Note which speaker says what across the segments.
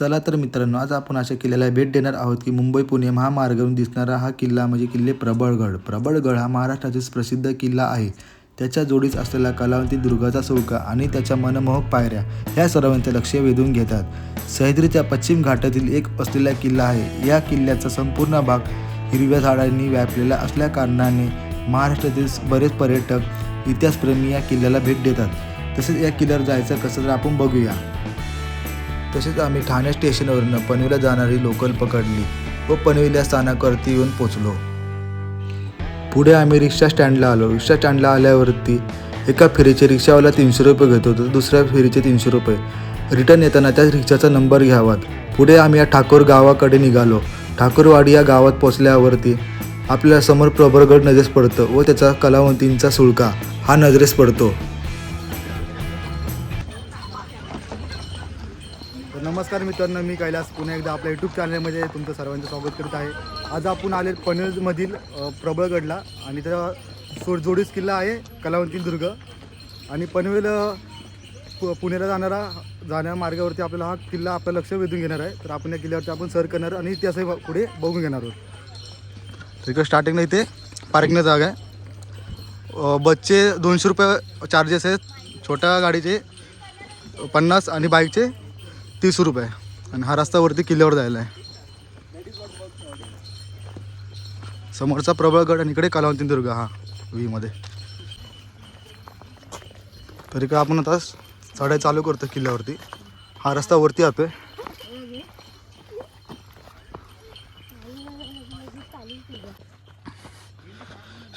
Speaker 1: चला तर मित्रांनो आज आपण अशा किल्ल्याला भेट देणार आहोत की मुंबई पुणे महामार्गावरून दिसणारा हा किल्ला म्हणजे किल्ले प्रबळगड. प्रबळगड हा महाराष्ट्रातील प्रसिद्ध किल्ला आहे. त्याच्या जोडीस असलेला कलावंती दुर्गाचा सुळका आणि त्याच्या मनमोहक पायऱ्या ह्या सर्वांचे लक्ष वेधून घेतात. सह्याद्रीच्या पश्चिम घाटातील एक असलेला किल्ला आहे. या किल्ल्याचा संपूर्ण भाग हिरव्या झाडांनी व्यापलेला असल्या कारणाने महाराष्ट्रातील बरेच पर्यटक इतिहासप्रेमी या किल्ल्याला भेट देतात. तसेच या किल्ल्यावर जायचं कसं तर आपण बघूया. तसेच आम्ही ठाणे स्टेशनवरून पनवेला जाणारी लोकल पकडली व पनवेल स्थानकावरती येऊन पोचलो. पुढे आम्ही रिक्षा स्टँडला आलो. रिक्षा स्टँडला आल्यावरती एका फेरीचे रिक्षावाला तीनशे रुपये घेतो तर दुसऱ्या फेरीचे तीनशे रुपये. रिटर्न येताना त्याच रिक्षाचा नंबर घ्यावात. पुढे आम्ही या ठाकूर गावाकडे निघालो. ठाकूरवाडी या गावात पोचल्यावरती आपल्यासमोर प्रभरगड नजरेस पडतं व त्याचा कलावंतींचा सुळका हा नजरेस पडतो.
Speaker 2: नमस्कार मित्रांनो मी कैलास पुन्हा एकदा आपल्या यूट्यूब चॅनलमध्ये तुमचं सर्वांचं स्वागत करत आहे. आज आपण आले पनवेलमधील प्रबळगडला आणि त्याचा सो जोडीस किल्ला आहे कलावंती दुर्ग. आणि पनवेल पु- पुण्याला जाणारा जाण्या मार्गावरती आपल्याला हा किल्ला आपलं लक्ष वेधून घेणार आहे. तर आपण या किल्ल्यावरती आपण सर करणार आणि इतिहासही पुढे बघून घेणार आहोत. तिकडे स्टार्टिंग स्टार्टिंगला इथे पार्किंगला जागा आहे. बसचे दोनशे रुपये चार्जेस आहेत छोट्या गाडीचे पन्नास आणि बाईकचे तीस रुपये. आणि हा रस्ता वरती किल्ल्यावर जायला आहे. समोरचा प्रबळगड आणि इकडे कलावंती दुर्ग हा व्हीमध्ये तरी काय आपण आता चढाई चालू करतो किल्ल्यावरती. हा रस्ता वरती जातोय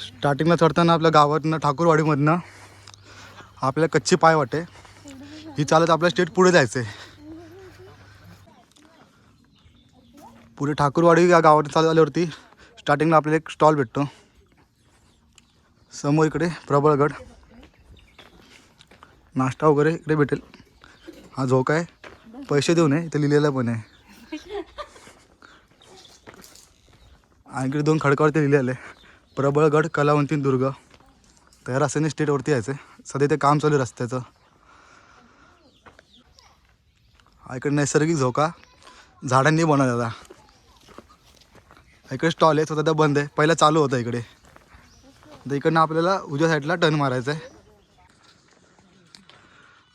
Speaker 2: स्टार्टिंगला चढताना आपल्या गावातनं ठाकूरवाडीमधनं आपल्या कच्ची पाय वाटे ही चालत आपल्या स्टेट पुढे जायचं आहे पुढे ठाकूरवाडी या गावात चालू आल्यावरती स्टार्टिंगला आपल्याला एक स्टॉल भेटतो. समोर इकडे प्रबळगड नाश्ता वगैरे इकडे भेटेल. हा झोका आहे. पैसे देऊ नये इथे लिहिलेलं पण आहे. आणि इकडे दोन खडकावरती लिहिलेलं आहे. प्रबळगड कलावंती दुर्ग. तर रस्त्याने स्टेटवरती यायचं आहे. सध्या ते काम चालू आहे रस्त्याचं. हा इकडे नैसर्गिक झोका. झाडांनी बनवलेला. इकडे स्टॉल आहे तो सध्या बंद आहे. पहिला चालू होता इकडे. तर इकडनं आपल्याला उजव्या साईडला टर्न मारायचा आहे.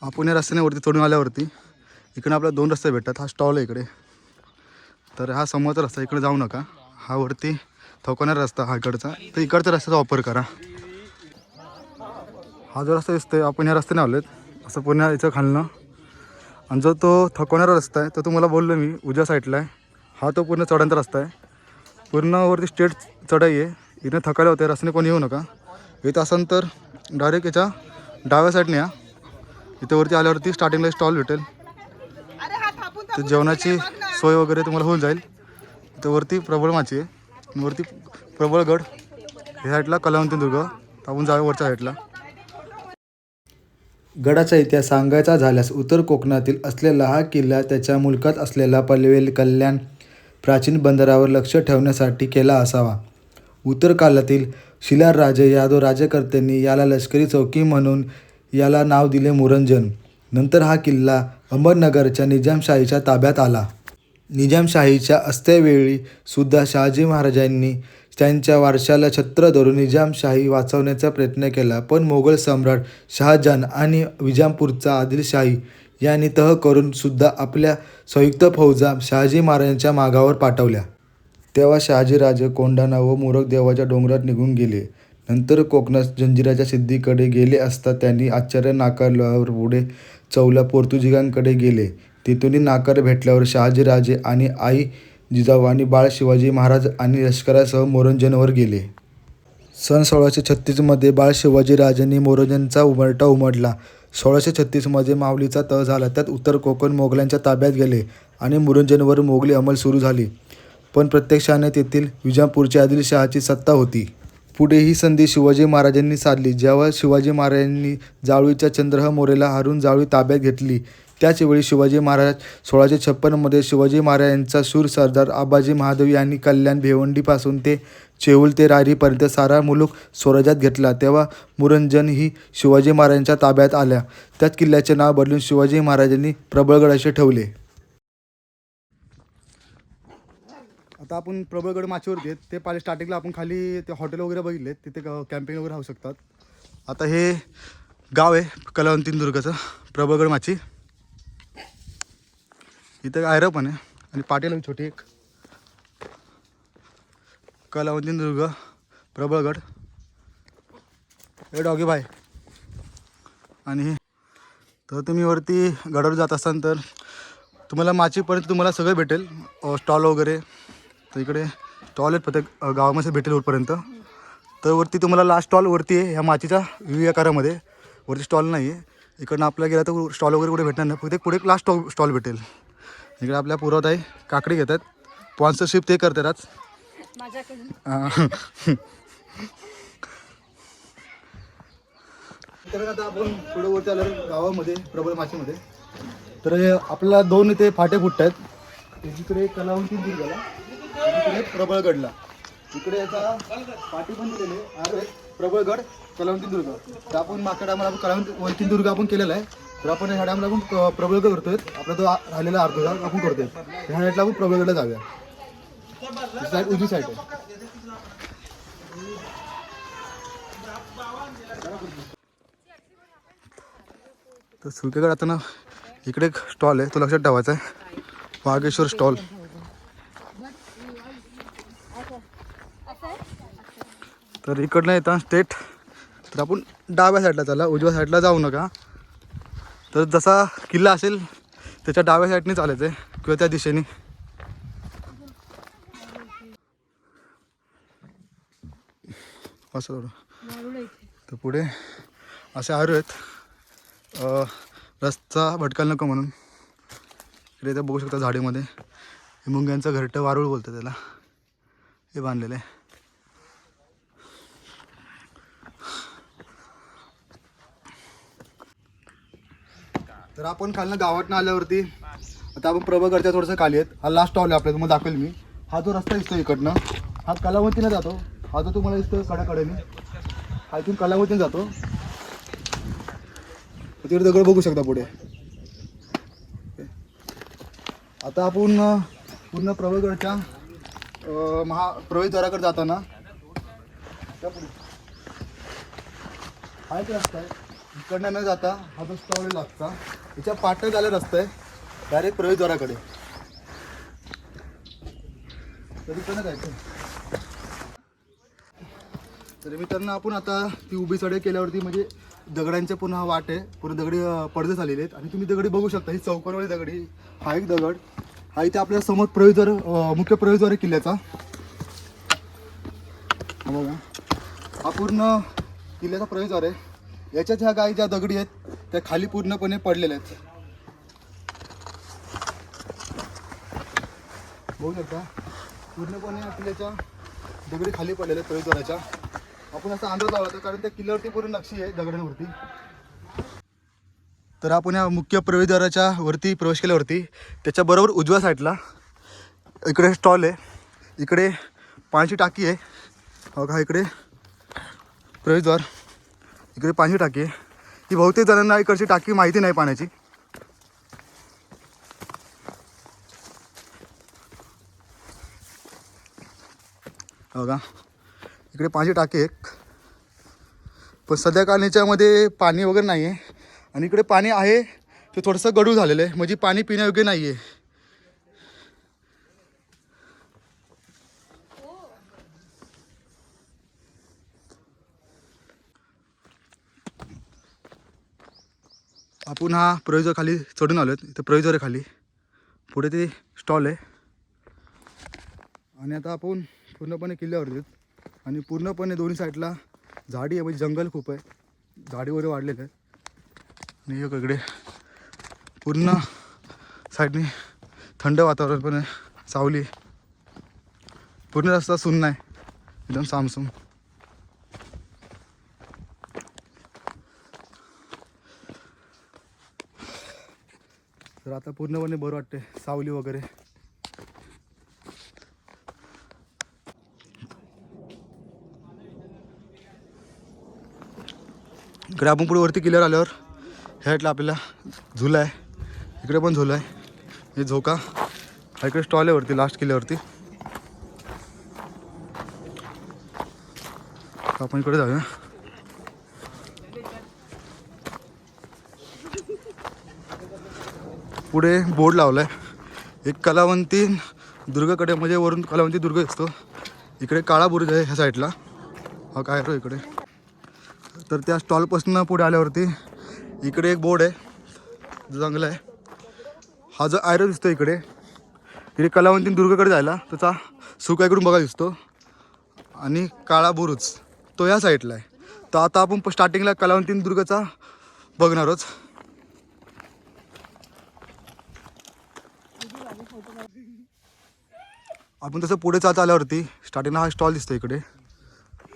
Speaker 2: आपण या रस्त्याने वरती चढून आल्यावरती इकडनं आपल्याला दोन रस्ते भेटतात. हा स्टॉल आहे इकडे. तर हा समोरचा रस्ता इकडे जाऊ नका. हा वरती थोकवणारा रस्ता हा इकडचा. तर इकडच्या रस्त्याचा वापर करा. हा जो रस्ता दिसतोय आपण या रस्त्याने आहेत असं पुण्या इथं खालणं आणि जो तो थकवणारा रस्ता आहे तो तुम्हाला बोललो मी उजव्या साईडला आहे. हा तो पूर्ण चढांचा रस्ता आहे. पूर्ण वरती स्टेट चढाई आहे. इथं थकायला होते रस्त्याने कोणी येऊ नका. येत असाल तर डायरेक्ट याच्या डाव्या साईडने या. इथं वरती आल्यावरती स्टार्टिंगला स्टॉल भेटेल. तर जेवणाची सोय वगैरे तुम्हाला होऊन जाईल. इथं वरती प्रबळ माची आहे. वरती प्रबळगड ह्या साईडला कलावंती दुर्ग. आपण जाऊया वरच्या साईडला
Speaker 1: गडाचा इतिहास सांगायचा झाल्यास उत्तर कोकणातील असलेला हा किल्ला त्याच्या मुलकात असलेला पलवेल कल्याण प्राचीन बंदरावर लक्ष ठेवण्यासाठी केला असावा. उत्तर शिलार राजे यादव राज्यकर्त्यांनी याला लष्करी चौकी म्हणून याला नाव दिले मुरंजन. नंतर हा किल्ला अहमदनगरच्या निजामशाहीच्या ताब्यात आला. निजामशाहीच्या अस्तेवेळी सुद्धा शहाजी महाराजांनी त्यांच्या वारशाला छत्र धरून निजामशाही वाचवण्याचा प्रयत्न केला पण मोगल सम्राट शहाजहान आणि विजापूरचा आदिलशाही यांनी तह करून सुद्धा आपल्या संयुक्त फौजा शहाजी महाराजांच्या मागावर पाठवल्या. तेव्हा शहाजीराजे कोंढाणा व मोरक देवाच्या डोंगरात निघून गेले. नंतर कोकणात जंजिराच्या सिद्धीकडे गेले असता त्यांनी आश्चर्य नाकारल्यावर पुढे चौला पोर्तुगीजांकडे गेले. तिथूनही नाकार भेटल्यावर शहाजीराजे आणि आई जिजाऊ आणि बाळ शिवाजी महाराज आणि लष्करासह मोरंजनवर गेले. सन सोळाशे छत्तीसमध्ये बाळ शिवाजीराजांनी मोरंजनचा उमरटा उमटला. सोळाशे छत्तीसमध्ये माऊलीचा तह झाला. त्यात उत्तर कोकण मोगलांच्या ताब्यात गेले आणि मुरंजनवर मोगली अंमल सुरू झाली. पण प्रत्यक्षाने तेथील विजापूरची आदिलशहाची सत्ता होती. पुढे ही संधी शिवाजी महाराजांनी साधली. जेव्हा शिवाजी महाराजांनी जावळीच्या चंद्रह मोरेला हारून जावळी ताब्यात घेतली त्याचवेळी शिवाजी महाराज सोळाशे छप्पनमध्ये शिवाजी महाराजांचा शूर सरदार आबाजी महादेव यांनी कल्याण भिवंडीपासून ते चेऊल ते रारीपर्यंत सारा मुलूक स्वराज्यात घेतला. तेव्हा मुरंजन ही शिवाजी महाराजांच्या ताब्यात आल्या. त्याच किल्ल्याचे नाव बदलून शिवाजी महाराजांनी प्रबळगड असे ठेवले. आता आपण प्रबळगड माचीवर घेत ते पाहिले स्टार्टिंगला आपण खाली ते हॉटेल वगैरे बघितले तिथे कॅम्पिंग वगैरे राहू शकतात. आता हे गाव आहे कलावंतीनदुर्गचं प्रबळगड माची. इथं आयरं पण आहे आणि पाटील छोटी एक. कलावंतीन दुर्ग प्रबळगड. हे डॉगी बाय आणि तर तुम्ही वरती गडावर जात असाल तर तुम्हाला माचीपर्यंत तुम्हाला सगळं भेटेल. स्टॉल वगैरे. तर इकडे स्टॉल आहेत प्रत्येक गावामध्ये भेटेल वरपर्यंत तर वरती तुम्हाला लास्ट स्टॉल वरती आहे ह्या माचीच्या व्ही आकारामध्ये. वरती स्टॉल नाही आहे इकडनं आपल्याला गेला तर स्टॉल वगैरे कुठे भेटणार नाही. फक्त पुढे एक लास्ट स्टॉल स्टॉल भेटेल. इकडे आपल्या पुरवत आहे काकडी घेतात. स्पॉन्सरशिप ते करतात आज.
Speaker 3: माझ्याकडून.
Speaker 1: तर आता आपण पुढे वरती आलो गावामध्ये प्रबळ माचीमध्ये तर आपल्याला दोन इथे फाटे फुटत आहेत. एकीकडे कलावंती दुर्गाला इकडे प्रबळगडला. इकडे याचा पाठी पण दिलेले आहे. अरे प्रबळगड कलावंती दुर्ग. तर आपण मागच्या टायमाला आपण कलावंती दुर्ग आपण केलेला आहे. तर आपण ह्या टायमाला आपण प्रबळ प्रबळगड करतोय. आपला तो राहिलेला अर्ध आपण करतोय. ह्या साईडला आपण प्रबळगडला जाऊया. साईड उजवी साईड आहे तर सुरकेकडे आता ना इकडे एक स्टॉल आहे. तो लक्षात ठेवायचा आहे. वाघेश्वर स्टॉल तर इकडनं येता स्टेट तर आपण डाव्या साईडला चाला. उजव्या साईडला जाऊ नका. तर जसा किल्ला असेल त्याच्या डाव्या साईडने चालायचं आहे किंवा त्या दिशेने. असं थोडं. तर पुढे असे आरू आहेत. अ, रस्ता भटकायला नको म्हणून. इकडे इथं बघू शकता झाडीमध्ये. मुंग्यांचं घरटं वारूळ बोलतं त्याला. हे बांधलेलं आहे. तर आपण खालनं गावातनं आल्यावरती आता आपण प्रभागडच्या थोडंसं खाली आहेत. हा लास्ट स्टॉल आहे आपल्या तुम्हाला दाखवेल मी. हा जो रस्ता दिसतो इकडनं हा कलावतीनं जातो. हा जो तुम्हाला दिसतो कडाकड्याने हा इथून कलावतीनं जातो. तिकडे दगड बघू शकता पुढे. आता आपण पूर्ण प्रवेशगडच्या महा प्रवेशद्वाराकडे जाताना हा एक रस्ता आहे. इकडनं न जाता हा जो लागता याच्या पाटण झाला रस्ता आहे. डायरेक्ट प्रवेशद्वाराकडे तर इकडनं जायचं. तर मित्रांनो आपण आता ती उभी चढे केल्यावरती म्हणजे दगडांचे पूर्ण हा वाट आहे. पूर्ण दगडी पडदे झालेले आहेत. आणि तुम्ही दगडी बघू शकता ही चौकोनवाली दगडी हा एक दगड. हा इथे आपल्यासमोर प्रवेशद्वार मुख्य प्रवेशद्वार आहे किल्ल्याचा. हा बघा. हा पूर्ण किल्ल्याचा प्रवेशद्वार आहे. याच्यात ह्या गाई ज्या दगडी आहेत त्या खाली पूर्णपणे पडलेल्या आहेत. बघू शकता. पूर्णपणे किल्ल्याच्या दगडी खाली पडलेल्या आहेत प्रवेशद्वाराच्या. आपण असा अंदाज लावला होता कारण त्या किल्ल्यावरती पूर्ण नक्षी आहे दगडांवरती. तर आपण या मुख्य प्रवेशद्वाराच्या वरती प्रवेश केल्यावरती त्याच्याबरोबर उजव्या साईडला इकडे स्टॉल आहे. इकडे पाण्याची टाकी आहे. हो का इकडे प्रवेशद्वार इकडे पाण्याची टाकी आहे. ही बहुतेक जणांना इकडची टाकी माहिती नाही पाण्याची. हो का इकडे पाणी टाकी. एक पण सध्या काल याच्यामध्ये पाणी वगैरे नाही आहे आणि इकडे पाणी आहे ते थोडंसं गडू झालेलं आहे. म्हणजे पाणी पिण्यायोग्य नाही आहे आपण हा प्रवेशद्वार खाली चढून आलो आहेत इथं प्रवेशद्वार आहे खाली. पुढे ते स्टॉल आहे. आणि आता आपण पूर्णपणे किल्ल्यावर आहेत. आणि पूर्णपणे दोन्ही साईडला झाडी आहे म्हणजे जंगल खूप आहे. झाडी वगैरे वाढलेलं आहे आणि एक इकडे. पूर्ण साईडने थंड वातावरण पण आहे. सावली. पूर्ण रस्ता सुन्न आहे. एकदम सामसूम. तर आता पूर्णपणे बरं वाटते सावली वगैरे. इकडे आपण पुढे वरती किल्ल्यावर आल्यावर ह्या साईडला आपल्याला झुला आहे. इकडे पण झुला आहे. हे झोका. हा इकडे स्टॉल आहे वरती लास्ट किल्ल्यावरती आपण इकडे जाऊया. पुढे बोर्ड लावला आहे एक कलावंती दुर्गाकडे म्हणजे वरून कलावंती दुर्ग दिसतो. इकडे काळा बुरुज आहे ह्या साईडला हा काय इकडे? तर त्या स्टॉलपासून पुढे आल्यावरती इकडे एक बोर्ड आहे. जंगल आहे. हा जो आयरो दिसतो इकडे. इकडे कलावंती दुर्गाकडे जायला. त्याचा सुकाईकडून बघा दिसतो. आणि काळा बुरुज. तो या साईडला आहे. तर आता आपण स्टार्टिंगला कलावंती दुर्गाचा बघणारच आपण तसं पुढे चालत आल्यावरती स्टार्टिंगला हा स्टॉल दिसतो इकडे.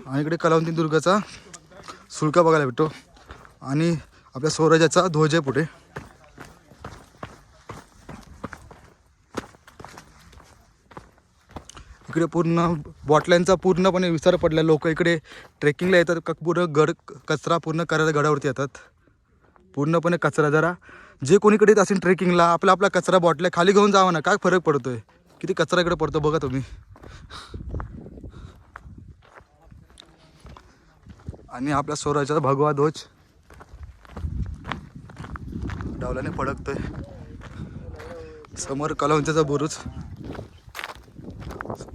Speaker 1: आणि इकडे कलावंती दुर्गाचा सुळका बघायला भेटतो. आणि आपल्या स्वराज्याचा ध्वज आहे पुढे. इकडे पूर्ण बॉटल्यांचा पूर्णपणे विसर पडला लोक इकडे ट्रेकिंगला येतात. क- पूर्ण गड कचरा पूर्ण करायला गडावरती येतात. पूर्णपणे कचरा जरा. जे कोणीकडे येत असेल ट्रेकिंगला आपला आपला कचरा बॉटल्या खाली घेऊन जावा ना. काय फरक पडतोय? किती कचरा इकडे पडतो बघा तुम्ही. आणि आपल्या स्वराज्याचा भगवा ध्वज. डावल्याने फडकतोय. समोर कलावंतीचा बुरुज.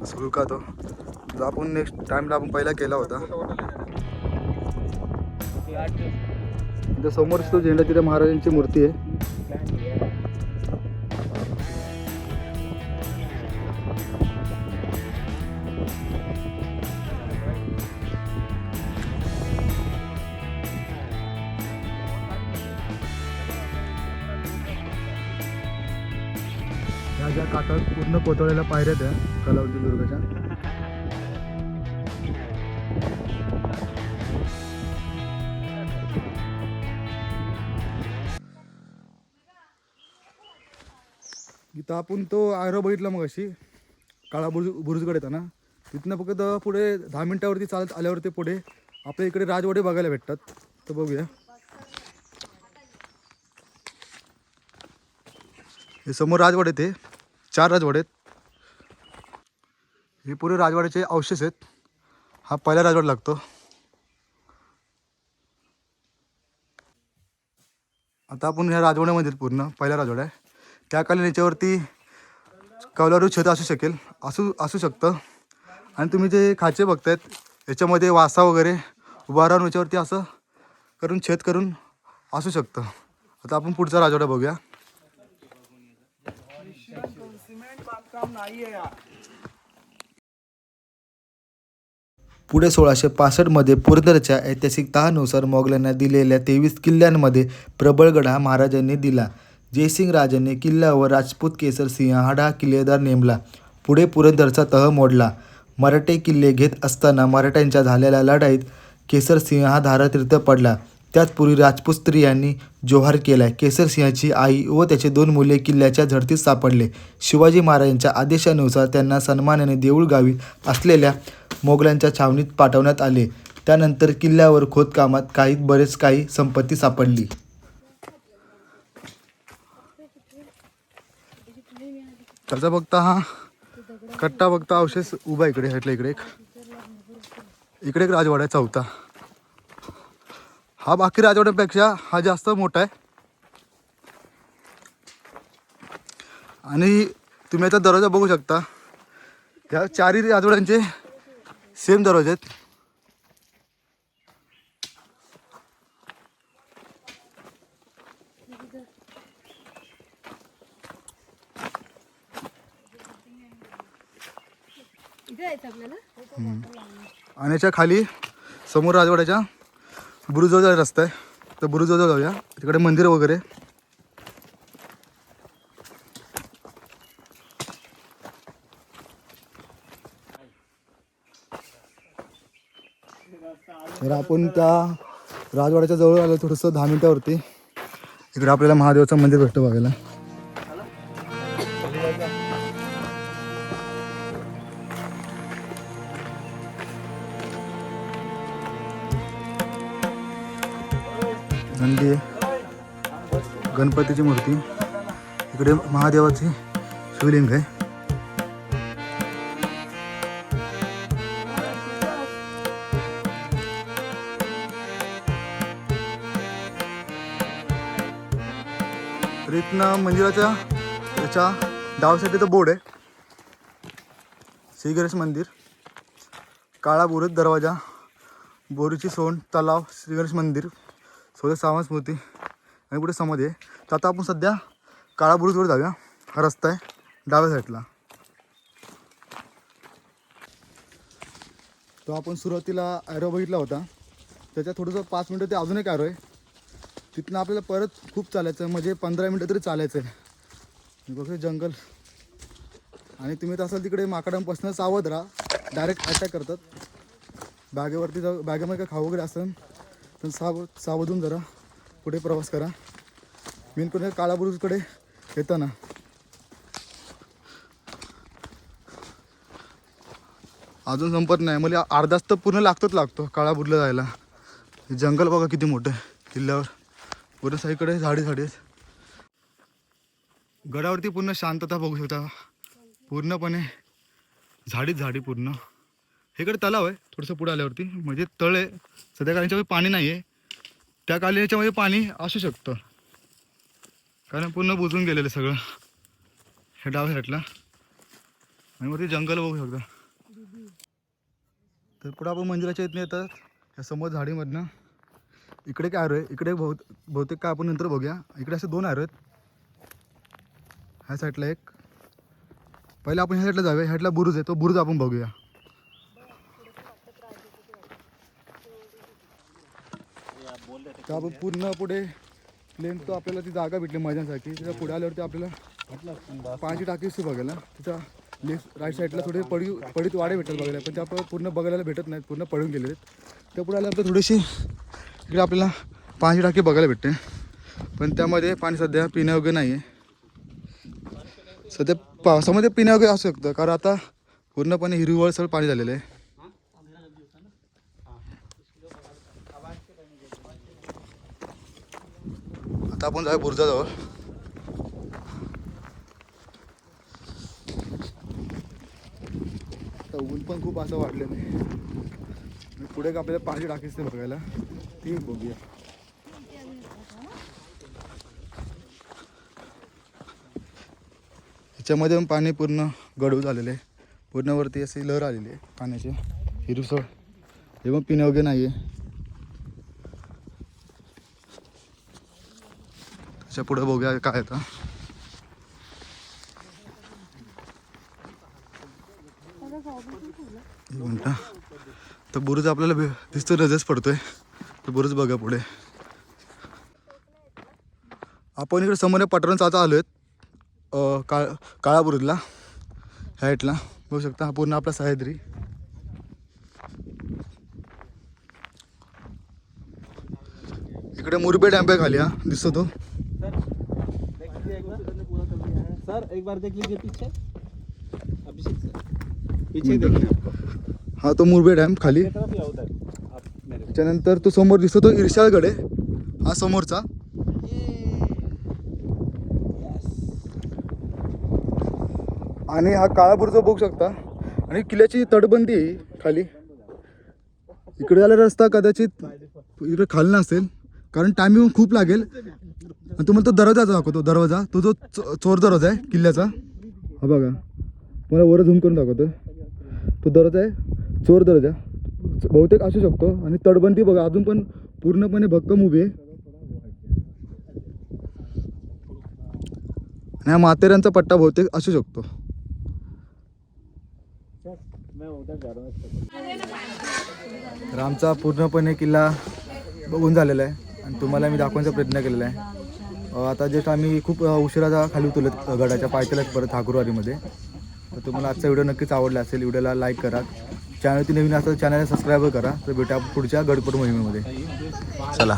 Speaker 1: सुरू का तो? जो आपण नेक्स्ट टाइमला आपण पहिला केला होता. समोर तो झेंडा तिथे महाराजांची मूर्ती आहे. आता पूर्ण कोतळलेल्या पायऱ्या त्या कलावती दुर्गाच्या. इथं आपण तो आयरो बघितला मग अशी काळा बुरुज बुरुजगड येतं ना? तिथनं फक्त पुढे दहा मिनिटावरती चालत आल्यावरती पुढे आपल्या इकडे राजवाडे बघायला भेटतात. तर बघूया. हे समोर राजवाडे ते. चार राजवाडे आहेत. हे पुरे राजवाड्याचे अवशेष आहेत. हा पहिला राजवाडा लागतो. आता आपण ह्या राजवाड्यामध्ये पूर्ण. पहिला राजवाडा आहे. त्या कालीन याच्यावरती कौलारू छत असू शकेल. असू असू शकतं. आणि तुम्ही जे खाचे बघतायत याच्यामध्ये वासा वगैरे उभा राहून याच्यावरती असं करून छेद करून असू शकतं. आता आपण पुढचा राजवाडा बघूया.
Speaker 2: पुढे सोळाशे पासष्टमध्ये पुरंदरच्या ऐतिहासिक तहानुसार मोगलांना दिलेल्या तेवीस किल्ल्यांमध्ये प्रबळगड हा महाराजांनी दिला. जयसिंग राजांनी किल्ल्यावर राजपूत केसर सिंह हा किल्लेदार नेमला. पुढे पुरंदरचा तह मोडला. मराठे किल्ले घेत असताना मराठ्यांच्या झालेल्या लढाईत केसरसिंह हा धारातीर्थ पडला. त्याचपूर्वी राजपूत स्त्रियांनी जोहार केलाय. केसरसिंहाची आई व त्याचे दोन मुले किल्ल्याच्या झडतीत सापडले. शिवाजी महाराजांच्या आदेशानुसार त्यांना सन्मानाने देऊळ गावी असलेल्या मोगलांच्या छावणीत पाठवण्यात आले. त्यानंतर किल्ल्यावर खोदकामात काही बरेच काही संपत्ती सापडली.
Speaker 1: त्याचा बघता हा. कट्टा बघता अवशेष उभा इकडे हटला इकडे एक. इकडे एक राजवाडा होता चौथा. हा बाकी राजवाड्यापेक्षा हा जास्त मोठा आहे. आणि तुम्ही आता दरवाजा बघू शकता. या चारही राजवाड्यांचे सेम दरवाजे आहेत. आणि याच्या खाली समोर राजवाड्याच्या बुरुजवळ रस्ता आहे. तर बुरुजवळ जाऊया. तिकडे मंदिर वगैरे. तर आपण त्या राजवाड्याच्या जवळ आलो थोडंसं दहा मिनिटावरती. इकडे आपल्याला महादेवाचं मंदिर भेटतं बघायला. नंदी आहे गणपतीची मूर्ती इकडे महादेवाचे शिवलिंग आहे. तर इथनं मंदिराच्या त्याच्या डावसाठी तर बोर्ड आहे. श्रीगणेश मंदिर काळा बोरीत दरवाजा बोरीची सोंड तलाव श्रीगणेश मंदिर. सोळा सावंत स्मृती. आणि पुढे समाधी आहे. तर आता आपण सध्या काळाबुरुजवर जाऊया. हा रस्ता आहे डाव्या साईडला. तो आपण सुरुवातीला ॲरो बघितला होता. त्याच्यात थोडंसं पाच मिनटं ते अजून एक ॲरो आहे. तिथनं आपल्याला परत खूप चालायचं आहे. म्हणजे पंधरा मिनटं तरी चालायचं आहे. बघ जंगल. आणि तुम्ही तर असाल तिकडे माकडांपासून सावध राहा. डायरेक्ट अटॅक करतात. बॅगेवरती जाऊ बॅगेमध्ये काय खाऊ वगैरे असेल पण साव सावधून जरा पुढे प्रवास करा. मेन करून काळाबुरुजकडे येताना. अजून संपत नाही. मला अर्धाच तर पूर्ण लागतोच लागतो काळाबुरला जायला. जंगल बघा किती मोठं आहे. किल्ल्यावर. पूर्ण साईकडे झाडी झाडे गडावरती पूर्ण शांतता बघू शकता. पूर्णपणे झाडीच झाडी पूर्ण. इकडे तलाव आहे थोडंसं पुढे आल्यावरती. म्हणजे तळ आहे. सध्या कारण याच्यामध्ये पाणी नाही आहे त्या काली याच्यामध्ये पाणी असू शकतं. कारण पूर्ण बुजून गेलेलं सगळं. हे डाव्या साईडला. आणि वरती जंगल बघू शकता. तर पुढं आपण मंदिराच्या इथनं येतात. या समोर झाडीमधनं. इकडे काय आहे. इकडे बहुत बहुतेक काय आपण नंतर बघूया. इकडे असे दोन आरो आहेत. ह्या साईडला एक. पहिला आपण ह्या साईडला जाऊया. ह्या साईडला बुरुज आहे. तो बुरुज आपण बघूया. त्या पूर्ण पुढे प्लेन तो आपल्याला ती जागा भेटली मैदानासाठी. त्याच्या पुढे आल्यावरती आपल्याला पाण्याची टाकी असते बघायला. तिथं लेफ्ट राईट साईडला थोडे पडी पडीत वाडे भेटतात बघायला. पण ते आपल्याला पूर्ण बघायला भेटत नाहीत पूर्ण पडून गेलेले आहेत. त्या पुढे आल्यानंतर थोडीशी इकडे आपल्याला पाण्याची टाकी बघायला भेटते. पण त्यामध्ये पाणी सध्या पिण्यायोग्य नाही आहे सध्या पावसामध्ये पिण्यायोग्य असू शकतं कारण आता पूर्णपणे हिरवळ सगळं पाणी झालेलं आहे. आता आपण जाऊया बुर्जाजवळ. आता ऊन पण खूप असं वाढलेलं आहे पुढे का आपल्याला पाणी टाकीच बघायला. ती बघूया. ह्याच्यामध्ये पण पाणी पूर्ण गडू झालेलं आहे. पूर्णवरती अशी लहर आलेली आहे पाण्याची. हिरुसळ हे पण पिण्यायोग्य नाही आहे त्याच्या पुढे बघूया काय येतं म्हणता तर बुरुज आपल्याला भे दिसतो रजच पडतोय. तर बुरुज बघा पुढे. आपण इकडे समोर पटरण आता आलो आहेत काळ काळा बुरुजला हाईटला बघू शकता हा पूर्ण आपला सह्याद्री. इकडे मुरबे डॅम्प आहे खाली हा दिसतो तो.
Speaker 4: सर एक बार। देख लीजिए पीछे। अभिषेक सर पीछे देखिए
Speaker 1: हा तो मुरबे डॅम्प खाली। त्याच्यानंतर तो समोर दिसतो तो इर्शाळगड आहे. हा समोरचा. आणि हा काळा बुरुज बघू शकता. आणि किल्ल्याची तटबंदी खाली. इकडे आला रस्ता कदाचित इकडे खाली नसेल. कारण टायमिंग खूप लागेल. आणि तुम्हाला तो दरवाजा दाखवतो दरवाजा. तो जो चो- चोर दरवाजा आहे किल्ल्याचा. हा बघा. मला वर झूम करून दाखवतो. तो दरवाजा आहे चोर दरवाजा. बहुतेक असू शकतो. आणि तटबंदी बघा अजून पण पूर्णपणे भक्कम उभी आहे. आणि हा मातेऱ्यांचा पट्टा बहुतेक असू शकतो. तर आमचा पूर्णपणे किल्ला बघून झालेला आहे. आणि तुम्हाला मी दाखवण्याचा प्रयत्न केलेला आहे. आता जस्ट आम्ही खूप उशिराचा खाली उतरलो गडाच्या पायथ्यालाच परत ठाकूरवाडीमध्ये. तर तुम्हाला आजचा व्हिडिओ नक्कीच आवडला असेल व्हिडिओला लाईक करा. चॅनलवरती नवीन असेल चॅनलला सबस्क्राईब करा. तर भेटा पुढच्या गडपूर मोहिमेमध्ये. चला.